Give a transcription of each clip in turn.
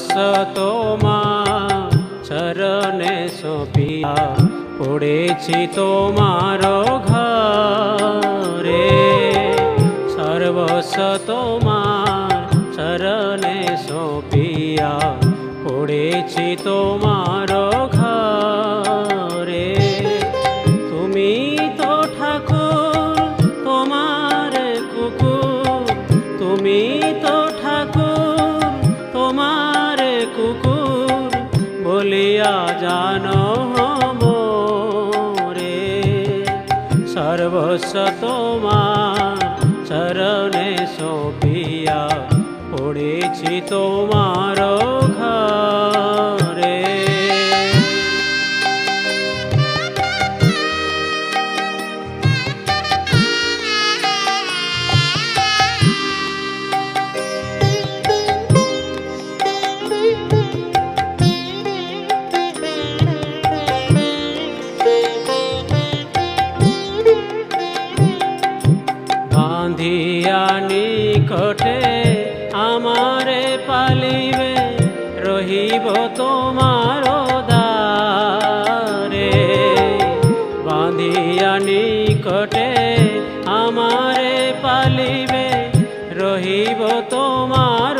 সর্বস্ব তোমার চরণে সপিয়া পড়েছি তোমার ঘরে। সর্বস্ব তোমার চরণে সপিয়া পড়েছি তোমার ঘরে। সর্বস্ব তোমার চরণে সোপিয়া পড়েছি তোমার নিকটে আমারে পালিবে রহিব তোমার দারে বাঁধিয়া নিকটে আমারে পালিবে রহিব তোমার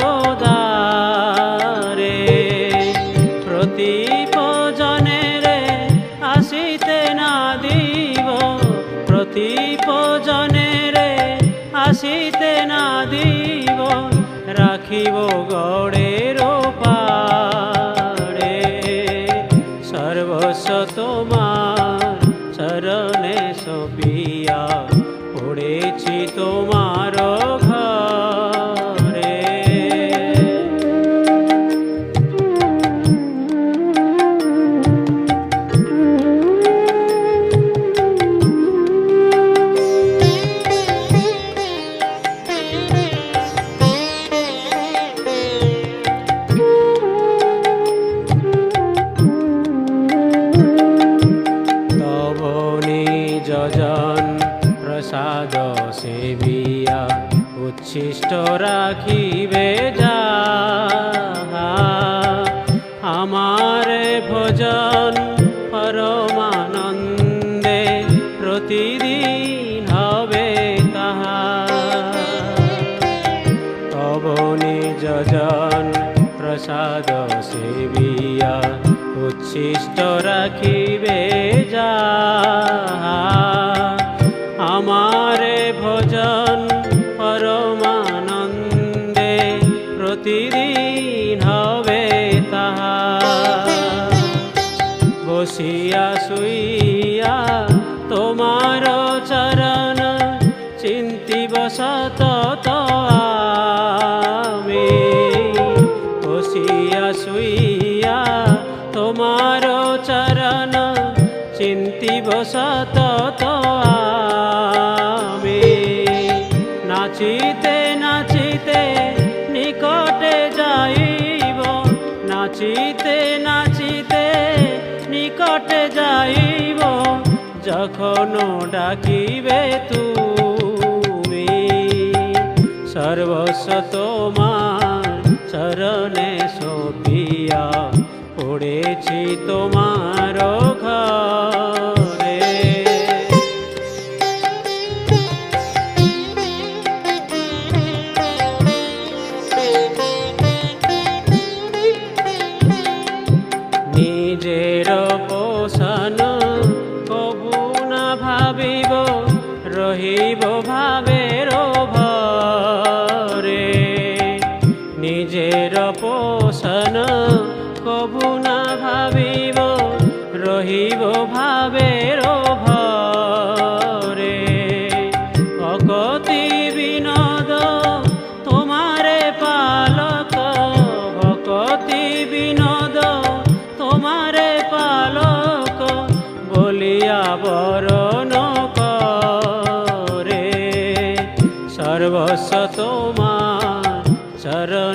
আসিতে না দিব রাখিব গড়ের পাড়ে সর্বস্ব তোমার চরণে সপিয়া পড়েছি তোমার সেবিয়া উচ্ছিষ্ট রাখিবে যাহা। আমার ভোজন পরমানন্দে প্রতিদিন হবে তাহা। তব নিজন প্রসাদ সেবিয়া উচ্ছিষ্ট রাখিবে যাহা। আমারে ভোজন পরমানন্দে প্রতিদিন হবে তাহা। বসিয়া শুইয়া তোমার চরণ চিন্তিব সত আমি। বসিয়া শুইয়া তোমার চরণ চিন্তিব সত নাচিতে নাচিতে নিকটে যাইব। নাচিতে নাচিতে নিকটে যাইব। যখন ডাকিবে তুমি সর্বস্ব তোমার চরণে সপিয়া পড়েছি তোমার ঘরে। পোষণ কবু না ভাবিব, রহিব ভাবের ভরে। নিজের পোষণ, কবু না ভাবিব, রহিব ভাবের ভরে।